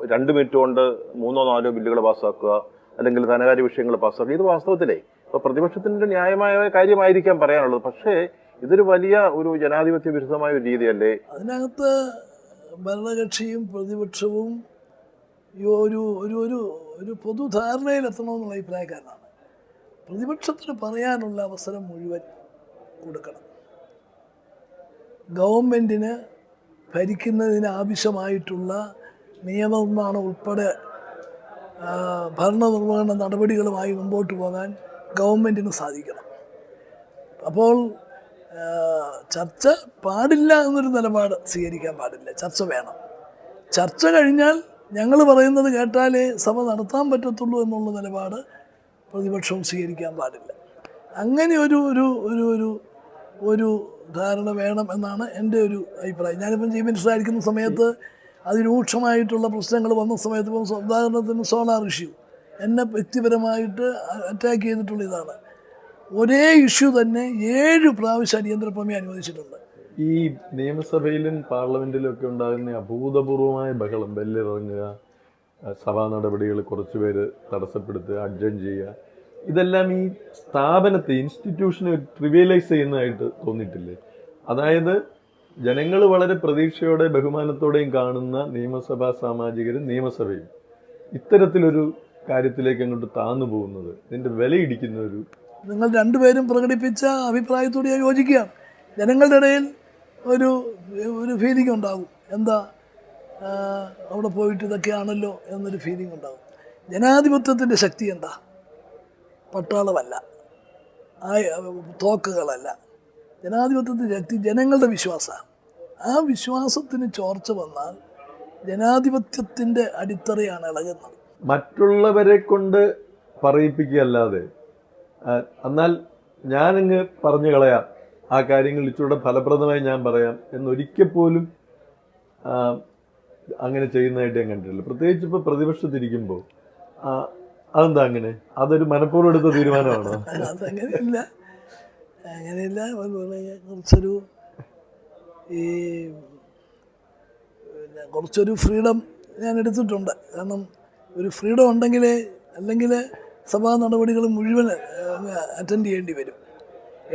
S3: രണ്ട് മിനിറ്റ് കൊണ്ട് മൂന്നോ നാലോ ബില്ലുകൾ പാസ്സാക്കുക അല്ലെങ്കിൽ ധനകാര്യ വിഷയങ്ങൾ പാസ്സാക്കുക ഇത് വാസ്തവത്തിലേ. ഇപ്പൊ പ്രതിപക്ഷത്തിന്റെ ന്യായമായ കാര്യമായിരിക്കാം പറയാനുള്ളത്. പക്ഷേ ഇതൊരു വലിയ ഒരു ജനാധിപത്യ വിരുദ്ധമായ ഒരു രീതിയല്ലേ?
S1: അതിനകത്ത് ഭരണകക്ഷിയും പ്രതിപക്ഷവും ഒരു ഒരു ഒരു ഒരു പൊതുധാരണയിലെത്തണമെന്നുള്ള അഭിപ്രായക്കാരനാണ്. പ്രതിപക്ഷത്തിന് പറയാനുള്ള അവസരം മുഴുവൻ കൊടുക്കണം. ഗവൺമെന്റിന് ഭരിക്കുന്നതിന് ആവശ്യമായിട്ടുള്ള നിയമനിർമ്മാണം ഉൾപ്പെടെ ഭരണനിർവഹണ നടപടികളുമായി മുമ്പോട്ട് പോകാൻ ഗവൺമെന്റിന് സാധിക്കണം. അപ്പോൾ ചർച്ച പാടില്ല എന്നൊരു നിലപാട് സ്വീകരിക്കാൻ പാടില്ല. ചർച്ച വേണം. ചർച്ച കഴിഞ്ഞാൽ ഞങ്ങൾ പറയുന്നത് കേട്ടാലേ സഭ നടത്താൻ പറ്റത്തുള്ളൂ എന്നുള്ള നിലപാട് പ്രതിപക്ഷവും സ്വീകരിക്കാൻ പാടില്ല. അങ്ങനെ ഒരു ഒരു ഒരു ഒരു ഒരു ധാരണ വേണം എന്നാണ് എന്റെ ഒരു അഭിപ്രായം. ഞാനിപ്പം ചീഫ് മിനിസ്റ്റർ ആയിരിക്കുന്ന സമയത്ത് അതിരൂക്ഷമായിട്ടുള്ള പ്രശ്നങ്ങൾ വന്ന സമയത്ത് ഇപ്പം ഉദാഹരണത്തിന് സോളാർ ഇഷ്യൂ. എന്നെ വ്യക്തിപരമായിട്ട് അറ്റാക്ക് ചെയ്തിട്ടുള്ള ഇതാണ്. ഒരേ ഇഷ്യൂ തന്നെ ഏഴ് പ്രാവശ്യം അടിയന്തര പ്രമേയം അനുവദിച്ചിട്ടുണ്ട്.
S2: ഈ നിയമസഭയിലും പാർലമെന്റിലും ഒക്കെ ഉണ്ടാകുന്ന അഭൂതപൂർവമായ ബഹളം ബെല്ലിറങ്ങുക സഭാ നടപടികൾ കുറച്ചുപേര് തടസ്സപ്പെടുത്തുക അഡ്ജൻ ചെയ്യുക ഇതെല്ലാം ഈ സ്ഥാപനത്തെ ഇൻസ്റ്റിറ്റ്യൂഷനെ ട്രിവിയലൈസ് ചെയ്യുന്നതായിട്ട് തോന്നിയിട്ടില്ലേ? അതായത് ജനങ്ങൾ വളരെ പ്രതീക്ഷയോടെ ബഹുമാനത്തോടെയും കാണുന്ന നിയമസഭാ സാമാജികരും നിയമസഭയും ഇത്തരത്തിലൊരു കാര്യത്തിലേക്ക് അങ്ങോട്ട് താന്നു പോകുന്നത് ഇതിന്റെ വിലയിടിക്കുന്ന ഒരു
S1: നിങ്ങൾ രണ്ടുപേരും പ്രകടിപ്പിച്ച അഭിപ്രായത്തോട് ഞാൻ യോജിക്കുകയാണ്. ജനങ്ങളുടെ ഇടയിൽ ഒരു ഒരു ഫീലിംഗ് ഉണ്ടാകും. എന്താ അവിടെ പോയിട്ട് ഇതൊക്കെയാണല്ലോ എന്നൊരു ഫീലിംഗ് ഉണ്ടാകും. ജനാധിപത്യത്തിന്റെ ശക്തി എന്താ? പട്ടാളമല്ല. തോക്കുകളല്ല. ജനാധിപത്യത്തിന്റെ ശക്തി ജനങ്ങളുടെ വിശ്വാസമാണ്. ആ വിശ്വാസത്തിന് ചോർച്ച വന്നാൽ ജനാധിപത്യത്തിന്റെ അടിത്തറയാണ് ഇളകുന്നത്.
S2: മറ്റുള്ളവരെ കൊണ്ട് പറയിപ്പിക്കുകയല്ലാതെ എന്നാൽ ഞാനങ്ങ് പറഞ്ഞു കളയാം. ആ കാര്യങ്ങൾ ഇച്ചിരൂടെ ഫലപ്രദമായി ഞാൻ പറയാം എന്നൊരിക്കൽ പോലും അങ്ങനെ ചെയ്യുന്നതായിട്ട് ഞാൻ കണ്ടിട്ടില്ല. പ്രത്യേകിച്ച് ഇപ്പോൾ പ്രതിപക്ഷത്തിരിക്കുമ്പോൾ അതെന്താ അങ്ങനെ? അതൊരു മനഃപൂർവം എടുത്ത തീരുമാനമാണോ? (laughs)
S1: അതങ്ങനെയില്ല. അങ്ങനെയില്ല കുറച്ചൊരു ഈ പിന്നെ കുറച്ചൊരു ഫ്രീഡം ഞാൻ എടുത്തിട്ടുണ്ട്. കാരണം ഒരു ഫ്രീഡം ഉണ്ടെങ്കിൽ അല്ലെങ്കിൽ സഭാ നടപടികൾ മുഴുവൻ അറ്റൻഡ് ചെയ്യേണ്ടി വരും.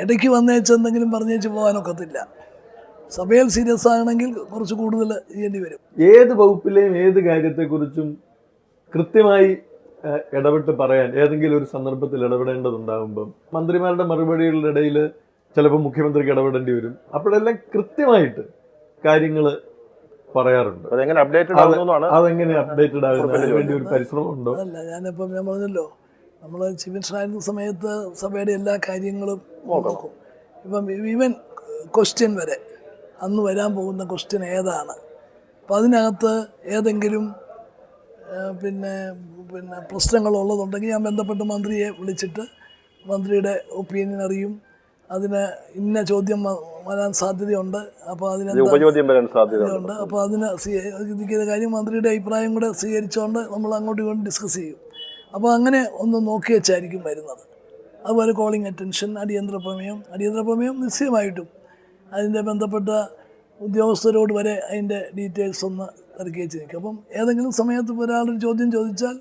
S1: ഇടയ്ക്ക് വന്നേച്ച് എന്തെങ്കിലും പറഞ്ഞേച്ച് പോകാനൊക്കത്തില്ല. സഭയിൽ സീരിയസ് ആണെങ്കിൽ കുറച്ച് കൂടുതൽ ചെയ്യേണ്ടി വരും.
S2: ഏത് വകുപ്പിലെയും ഏത് കാര്യത്തെക്കുറിച്ചും കൃത്യമായി ഇടപെട്ട് പറയാൻ ഏതെങ്കിലും ഒരു സന്ദർഭത്തിൽ ഇടപെടേണ്ടതുണ്ടാകുമ്പം മന്ത്രിമാരുടെ മറുപടികളുടെ ഇടയിൽ ചിലപ്പോൾ മുഖ്യമന്ത്രിക്ക് ഇടപെടേണ്ടി വരും. അപ്പോഴെല്ലാം കൃത്യമായിട്ട് കാര്യങ്ങൾ പറയാറുണ്ട്.
S3: അതെങ്ങനെ അപ്ഡേറ്റഡ് ആവുന്നതാണ്
S2: അതെങ്ങനെ അപ്ഡേറ്റഡ് ആകുന്നത് അതിന് വേണ്ടി ഒരു പരിശ്രമം ഉണ്ടോ?
S1: അതല്ല ഞാനിപ്പം ഞാൻ പറഞ്ഞല്ലോ നമ്മൾ ചീഫ് മിനിസ്റ്റർ ആയിരുന്ന സമയത്ത് സഭയുടെ എല്ലാ കാര്യങ്ങളും നോക്കും. ഇപ്പം ഈവൻ ക്വസ്റ്റ്യൻ വരെ അന്ന് വരാൻ പോകുന്ന ക്വസ്റ്റ്യൻ ഏതാണ്? അപ്പം അതിനകത്ത് ഏതെങ്കിലും പിന്നെ പിന്നെ പ്രശ്നങ്ങളുള്ളതുണ്ടെങ്കിൽ ഞാൻ ബന്ധപ്പെട്ട് മന്ത്രിയെ വിളിച്ചിട്ട് മന്ത്രിയുടെ ഒപ്പീനിയൻ അറിയും. അതിന് ഇന്ന ചോദ്യം വരാൻ സാധ്യതയുണ്ട്. അപ്പോൾ അതിന്
S3: ഉപചോദ്യം വരാൻ സാധ്യതയുണ്ട്
S1: അപ്പോൾ അതിന് സ്വീകരിക്കുന്ന കാര്യം മന്ത്രിയുടെ അഭിപ്രായം കൂടെ സ്വീകരിച്ചുകൊണ്ട് നമ്മൾ അങ്ങോട്ടും ഇങ്ങോട്ടും ഡിസ്കസ് ചെയ്യും. അപ്പോൾ അങ്ങനെ ഒന്ന് നോക്കി വെച്ചായിരിക്കും വരുന്നത്. അതുപോലെ കോളിംഗ് അറ്റൻഷൻ അടിയന്തര പ്രമേയം. അടിയന്തര പ്രമേയം നിശ്ചയമായിട്ടും അതിന്റെ ബന്ധപ്പെട്ട ഉദ്യോഗസ്ഥരോട് വരെ അതിന്റെ ഡീറ്റെയിൽസ് ഒന്ന് തിരക്കി വെച്ച് നിൽക്കും അപ്പം ഏതെങ്കിലും സമയത്ത് ഇപ്പോൾ ഒരാളൊരു ചോദ്യം ചോദിച്ചാൽ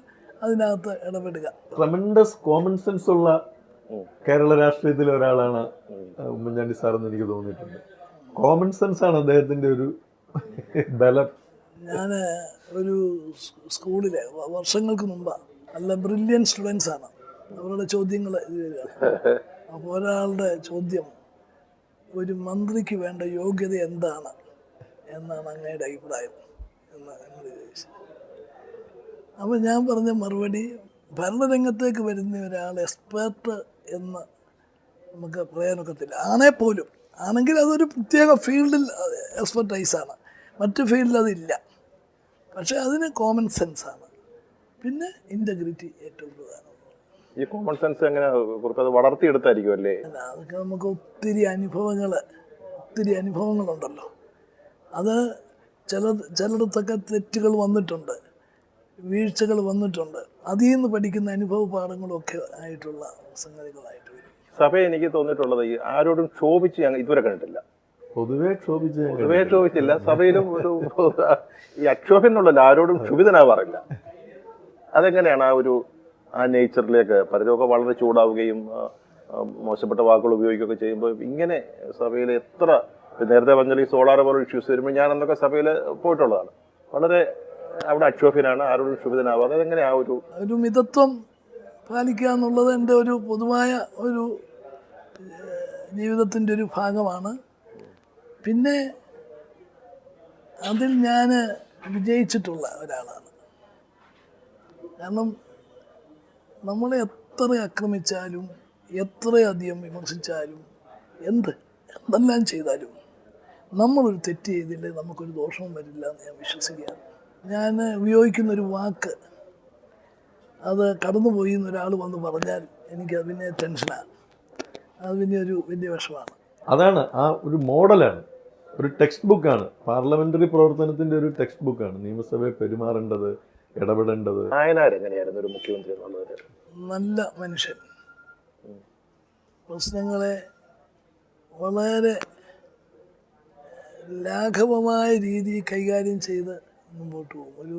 S1: അതിനകത്ത് ഇടപെടുക.
S2: ട്രമൻഡസ് കോമൺ സെൻസ് ഉള്ള കേരള രാഷ്ട്രീയത്തിലെ ഒരാളാണ് ഉമ്മൻചാണ്ടി സാർ എന്ന് എനിക്ക് തോന്നിയിട്ടുണ്ട്. കോമൺ സെൻസ് ആണ് അദ്ദേഹത്തിന്റെ ഒരു ബലം.
S1: ഞാൻ ഒരു സ്കൂളിലെ വർഷങ്ങൾക്ക് മുമ്പാണ് നല്ല ബ്രില്യൻ സ്റ്റുഡൻസ് ആണ്. അവരുടെ ചോദ്യങ്ങൾ അപ്പോൾ ഒരാളുടെ ചോദ്യം ഒരു മന്ത്രിക്ക് വേണ്ട യോഗ്യത എന്താണ്? എന്നാണ് അങ്ങയുടെ അഭിപ്രായം. എന്നാണ് എന്നോട് അപ്പോൾ ഞാൻ പറഞ്ഞ മറുപടി ഭരണരംഗത്തേക്ക് വരുന്ന ഒരാൾ എക്സ്പേർട്ട് എന്ന് നമുക്ക് പറയാനൊക്കത്തില്ല ആണേ പോലും. ആണെങ്കിൽ അതൊരു പ്രത്യേക ഫീൽഡിൽ എക്സ്പെർട്ടൈസാണ് മറ്റു ഫീൽഡിൽ അതില്ല പക്ഷേ അതിന് കോമൺ സെൻസാണ് പിന്നെ ഇന്റഗ്രിറ്റി ഏറ്റവും പ്രധാനം
S3: ഈ കോമൺ സെൻസ് എങ്ങനെ അത് വളർത്തിയെടുത്തായിരിക്കും അല്ലേ?
S1: അതൊക്കെ നമുക്ക് ഒത്തിരി അനുഭവങ്ങൾ ഒത്തിരി അനുഭവങ്ങളുണ്ടല്ലോ. അത് ചില ചിലയിടത്തൊക്കെ തെറ്റുകൾ വന്നിട്ടുണ്ട് വീഴ്ചകൾ വന്നിട്ടുണ്ട്. അതിൽ നിന്ന് പഠിക്കുന്ന അനുഭവ പാഠങ്ങളൊക്കെ ആയിട്ടുള്ള സംഗതികളായിട്ട് വരും.
S3: സഭയെ എനിക്ക് തോന്നിയിട്ടുള്ളത് ഈ ആരോടും ക്ഷോഭിച്ച് ഞാൻ ഇതുവരെ കണ്ടിട്ടില്ല.
S2: പൊതുവെ ക്ഷോഭിച്ച്
S3: പൊതുവേ ക്ഷോഭിച്ചില്ല. സഭയിലും ഒരു (laughs) ഈ അക്ഷോഭം എന്നുള്ളല്ല ആരോടും ക്ഷുഭിതനാവാറില്ല. അതെങ്ങനെയാണ് ആ ഒരു ആ നേച്ചറിലേക്ക് പലരൊക്കെ വളരെ ചൂടാവുകയും മോശപ്പെട്ട വാക്കുകൾ ഉപയോഗിക്കുകയൊക്കെ ചെയ്യുമ്പോൾ ഇങ്ങനെ സഭയിൽ എത്ര നേരത്തെ പറഞ്ഞാൽ ഈ സോളാർ പോലെ ഇഷ്യൂസ് വരുമ്പോൾ ഞാൻ അന്നൊക്കെ സഭയിൽ പോയിട്ടുള്ളതാണ്. വളരെ അവിടെ അക്ഷോഭ്യനാണ് ആരോടും ക്ഷുഭിതനാവാതെ അതെങ്ങനെ ആ ഒരു
S1: ഒരു മിതത്വം പാലിക്കുക എന്നുള്ളത് എന്റെ ഒരു പൊതുവായ ഒരു ജീവിതത്തിന്റെ ഒരു ഭാഗമാണ്. പിന്നെ അതിൽ ഞാൻ വിജയിച്ചിട്ടുള്ള ഒരാളാണ്. കാരണം നമ്മളെ എത്ര ആക്രമിച്ചാലും എത്രയധികം വിമർശിച്ചാലും എന്ത് എന്തെല്ലാം ചെയ്താലും നമ്മളൊരു തെറ്റ് ചെയ്തില്ലേ നമുക്കൊരു ദോഷവും വരില്ല എന്ന് ഞാൻ വിശ്വസിക്കുകയാണ്. ഞാൻ ഉപയോഗിക്കുന്നൊരു വാക്ക് അത് കടന്നുപോയി എന്നൊരാൾ വന്ന് പറഞ്ഞാൽ എനിക്ക് അതിനെ ടെൻഷനാണ്. അത് പിന്നെ ഒരു വലിയ വിഷമാണ്
S2: അതാണ് ആ ഒരു മോഡലാണ്. ഒരു ടെക്സ്റ്റ് ബുക്കാണ്. പാർലമെന്ററി പ്രവർത്തനത്തിന്റെ ഒരു ടെക്സ്റ്റ് ബുക്കാണ്. നിയമസഭയെ പെരുമാറേണ്ടത് ഇടപെടേണ്ടത്?
S3: നായനാർ എങ്ങനെയായിരുന്നു ഒരു മുഖ്യമന്ത്രി എന്നുള്ളത്
S1: നല്ല മനുഷ്യൻ. പ്രശ്നങ്ങളെ വളരെ ലാഘവമായ രീതിയിൽ കൈകാര്യം ചെയ്ത് മുമ്പോട്ട് പോകും. ഒരു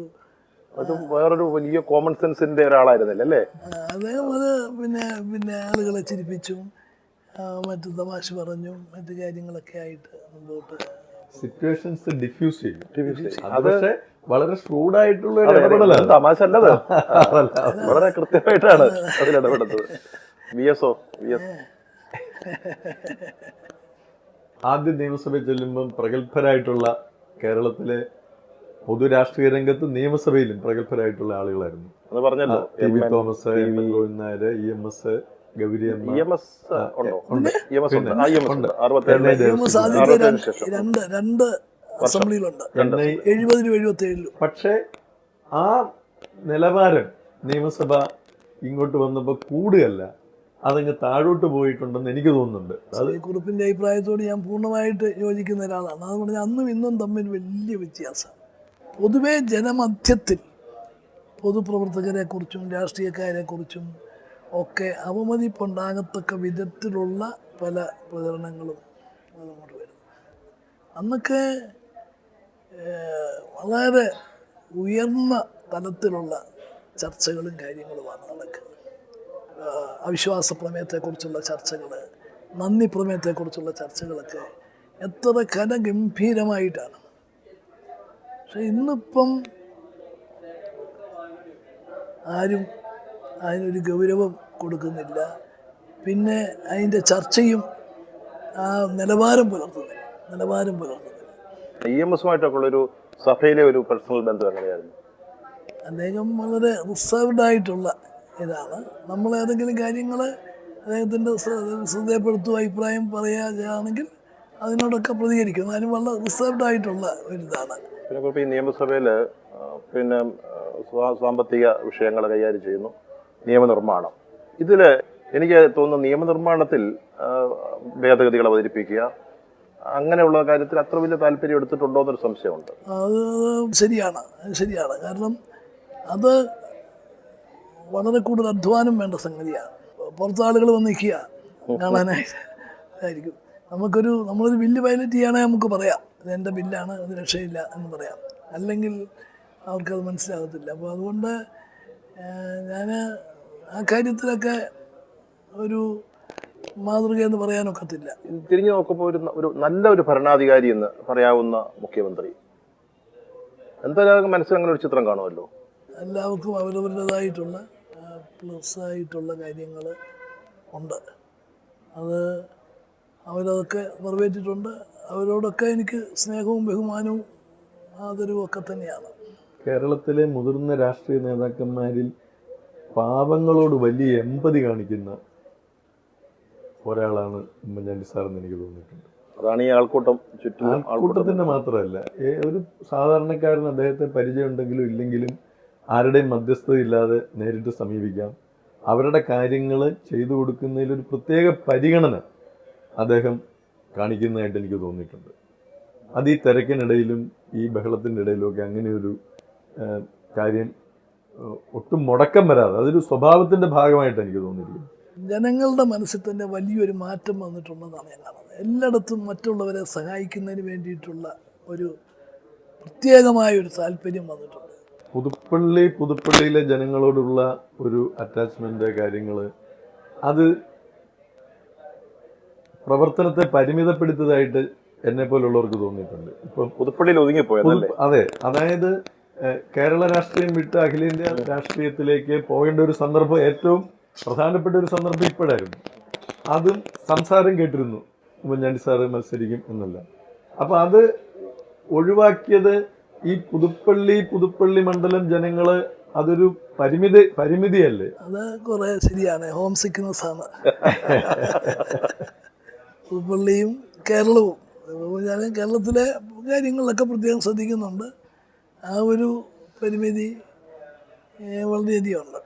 S3: അതും വേറൊരു വലിയ കോമൺ സെൻസിന്റെ ഒരാളായിരുന്നില്ല അല്ലേ?
S1: അദ്ദേഹം അത് പിന്നെ പിന്നെ ആളുകളെ ചിരിപ്പിച്ചും മറ്റു തമാശ പറഞ്ഞും മറ്റു കാര്യങ്ങളൊക്കെ ആയിട്ട് മുമ്പോട്ട്
S2: സിറ്റുവേഷൻസ് ഡിഫ്യൂസ് ചെയ്യും. അത്
S3: അത്
S2: പക്ഷേ വളരെ ഷ്രൂഡ് ആയിട്ടുള്ള ഒരു. ഇടപെടലാണ്.
S3: തമാശ അല്ലത് (laughs) വളരെ കൃത്യമായിട്ടാണ് അതിൽ ഇടപെടുന്നത്. വി എസ് ഒ വി എസ്
S2: ആദ്യ നിയമസഭയിൽ ചെല്ലുമ്പം പ്രഗത്ഭരായിട്ടുള്ള കേരളത്തിലെ പൊതു രാഷ്ട്രീയ രംഗത്ത് നിയമസഭയിലും പ്രഗത്ഭരായിട്ടുള്ള ആളുകളായിരുന്നു.
S3: അത് പറഞ്ഞല്ലോ
S2: T V Thomas M N Govind Nair E M S
S3: Gauri
S1: രണ്ട് രണ്ട് അസംബ്ലിയിലുണ്ട്. എഴുപതിലും എഴുപത്തേഴിലും.
S2: പക്ഷേ ആ നിലവാരം നിയമസഭ ഇങ്ങോട്ട് വന്നപ്പോൾ കൂടുകയല്ല. അതങ്ങ് താഴോട്ട് പോയിട്ടുണ്ടെന്ന് എനിക്ക് തോന്നുന്നുണ്ട്. അത്
S1: കുറിപ്പിന്റെ കുറിപ്പിന്റെ അഭിപ്രായത്തോട് ഞാൻ പൂർണമായിട്ട് യോജിക്കുന്ന ഒരാളാണ്. അത് പറഞ്ഞാൽ അന്നും ഇന്നും തമ്മിൽ വലിയ വ്യത്യാസം. പൊതുവേ ജനമധ്യത്തിൽ പൊതുപ്രവർത്തകരെക്കുറിച്ചും രാഷ്ട്രീയക്കാരെക്കുറിച്ചും ഒക്കെ അവമതിപ്പുണ്ടാകത്തക്ക വിധത്തിലുള്ള പല പ്രചരണങ്ങളും അങ്ങോട്ട് വരുന്നു. അന്നൊക്കെ വളരെ ഉയർന്ന തലത്തിലുള്ള ചർച്ചകളും കാര്യങ്ങളുമാണ് നടക്കുന്നത്. അവിശ്വാസ പ്രമേയത്തെക്കുറിച്ചുള്ള ചർച്ചകൾ നന്ദി പ്രമേയത്തെക്കുറിച്ചുള്ള ചർച്ചകളൊക്കെ എത്ര കനഗംഭീരമായിട്ടാണ് പക്ഷെ ഇന്നിപ്പം ആരും അതിനൊരു ഗൗരവം കൊടുക്കുന്നില്ല. പിന്നെ അതിന്റെ ചർച്ചയും ആ നിലവാരം പുലർത്തുന്നില്ല. നിലവാരം പുലർത്തുന്നില്ല.
S3: ഇ എം എസുമായിട്ടൊക്കെ ഉള്ളൊരു സഭയിലെ ഒരു പേഴ്സണൽ ബന്ധം എങ്ങനെയായിരുന്നു?
S1: അദ്ദേഹം വളരെ റിസർവ്ഡ് ആയിട്ടുള്ള ഇതാണ് നമ്മൾ ഏതെങ്കിലും കാര്യങ്ങൾ അദ്ദേഹത്തിന്റെ ശ്രദ്ധയപ്പെടുത്തുക അഭിപ്രായം പറയുകയാണെങ്കിൽ അതിനോടൊക്കെ പ്രതികരിക്കും. അതിന് വളരെ റിസർവ്ഡ് ആയിട്ടുള്ള ഒരിതാണ്.
S3: പിന്നെ കുറിപ്പ് ഈ നിയമസഭയിൽ പിന്നെ സാമ്പത്തിക വിഷയങ്ങൾ കൈകാര്യം ചെയ്യുന്നു. നിയമനിർമ്മാണം. ഇതിൽ എനിക്ക് തോന്നുന്നു നിയമനിർമ്മാണത്തിൽ ഭേദഗതികൾ അവതരിപ്പിക്കുക അങ്ങനെയുള്ള കാര്യത്തിൽ അത്ര വലിയ താല്പര്യം എടുത്തിട്ടുണ്ടോ എന്നൊരു സംശയമുണ്ട്.
S1: അത് ശരിയാണ് ശരിയാണ്. കാരണം അത് വളരെ കൂടുതൽ അധ്വാനം വേണ്ട സംഗതിയാണ്. പുറത്ത് ആളുകൾ വന്ന് നിൽക്കുക കാണാനായിരിക്കും നമുക്കൊരു നമ്മളൊരു ബില്ല് വയലറ്റ് ചെയ്യുകയാണെങ്കിൽ നമുക്ക് പറയാം. എന്റെ ബില്ലാണ് അത് രക്ഷയില്ല എന്ന് പറയാം. അല്ലെങ്കിൽ അവർക്കത് മനസ്സിലാകത്തില്ല. അപ്പോൾ അതുകൊണ്ട് ഞാൻ ആ കാര്യത്തിലൊക്കെ ഒരു മാതൃകയെന്ന് പറയാനൊക്കത്തില്ല.
S3: തിരിഞ്ഞു നോക്കുമ്പോൾ ഒരു ഒരു നല്ല ഒരു ഭരണാധികാരി എന്ന് പറയാവുന്ന മുഖ്യമന്ത്രി. എന്തായാലും മനസ്സിൽ അങ്ങനെ ഒരു ചിത്രം കാണുമല്ലോ?
S1: എല്ലാവർക്കും അവരവരുടേതായിട്ടുള്ള പ്ലസ് ആയിട്ടുള്ള കാര്യങ്ങൾ ഉണ്ട്. അത് അവരതൊക്കെ നിറവേറ്റിട്ടുണ്ട് അവരോടൊക്കെ എനിക്ക് സ്നേഹവും ബഹുമാനവും ആദരവും ഒക്കെ തന്നെയാണ്.
S2: കേരളത്തിലെ മുതിർന്ന രാഷ്ട്രീയ നേതാക്കന്മാരിൽ പാപങ്ങളോട് വലിയ എമ്പതി കാണിക്കുന്ന ഒരാളാണ് ഉമ്മൻചാണ്ടി സാർ എന്ന് എനിക്ക് തോന്നിയിട്ടുണ്ട്.
S3: അതാണ് ഈ ആൾക്കൂട്ടം ചുറ്റും ആൾക്കൂട്ടം.
S2: ആൾക്കൂട്ടത്തിന്റെ മാത്രമല്ല ഒരു സാധാരണക്കാരൻ അദ്ദേഹത്തെ പരിചയമുണ്ടെങ്കിലും ഇല്ലെങ്കിലും ആരുടെയും മധ്യസ്ഥതയില്ലാതെ നേരിട്ട് സമീപിക്കാം. അവരുടെ കാര്യങ്ങൾ ചെയ്തു കൊടുക്കുന്നതിൽ ഒരു പ്രത്യേക പരിഗണന അദ്ദേഹം കാണിക്കുന്നതായിട്ട് എനിക്ക് തോന്നിയിട്ടുണ്ട്. അത് ഈ തിരക്കിനിടയിലും ഈ ബഹളത്തിന്റെ ഇടയിലും ഒക്കെ അങ്ങനെ ഒരു കാര്യം ഒട്ടും മുടക്കം വരാതെ അതൊരു സ്വഭാവത്തിന്റെ ഭാഗമായിട്ട് എനിക്ക് തോന്നിയിരിക്കുന്നു
S1: ജനങ്ങളുടെ മനസ്സിൽ തന്നെ വലിയൊരു മാറ്റം വന്നിട്ടുണ്ടെന്നാണ് ഞാൻ കാണുന്നത്. എല്ലായിടത്തും മറ്റുള്ളവരെ സഹായിക്കുന്നതിന് വേണ്ടിയിട്ടുള്ള ഒരു പ്രത്യേകമായ ഒരു താല്പര്യം വന്നിട്ടുണ്ട്.
S2: പുതുപ്പള്ളി പുതുപ്പള്ളിയിലെ ജനങ്ങളോടുള്ള ഒരു അറ്റാച്ച്മെന്റ് കാര്യങ്ങൾ അത് പ്രവർത്തനത്തെ പരിമിതപ്പെടുത്തിയതായിട്ട് എന്നെ പോലുള്ളവർക്ക് തോന്നിയിട്ടുണ്ട്. ഇപ്പം
S3: പുതുപ്പള്ളിയിൽ
S2: ഒതുങ്ങിപ്പോയത് അതെ അതായത് കേരള രാഷ്ട്രീയം വിട്ട് അഖിലേന്ത്യാ രാഷ്ട്രീയത്തിലേക്ക് പോകേണ്ട ഒരു സന്ദർഭം ഏറ്റവും പ്രധാനപ്പെട്ട ഒരു സന്ദർഭം ഇപ്പോഴായിരുന്നു. അതും സംസാരം കേട്ടിരുന്നു. ഉമ്മൻചാണ്ടി സാറ് മത്സരിക്കും എന്നല്ല. അപ്പൊ അത് ഒഴിവാക്കിയത് ഈ പുതുപ്പള്ളി പുതുപ്പള്ളി മണ്ഡലം ജനങ്ങൾ അതൊരു പരിമിതി പരിമിതിയല്ലേ?
S1: അത് കുറെ ശരിയാണ്. ഹോം സിക്നസ് ആണ് പുതുപ്പള്ളിയും കേരളവും. ഞാൻ കേരളത്തിലെ കാര്യങ്ങളിലൊക്കെ പ്രത്യേകം ശ്രദ്ധിക്കുന്നുണ്ട്. ആ ഒരു പരിമിതി വളരെയധികം ഉണ്ട്.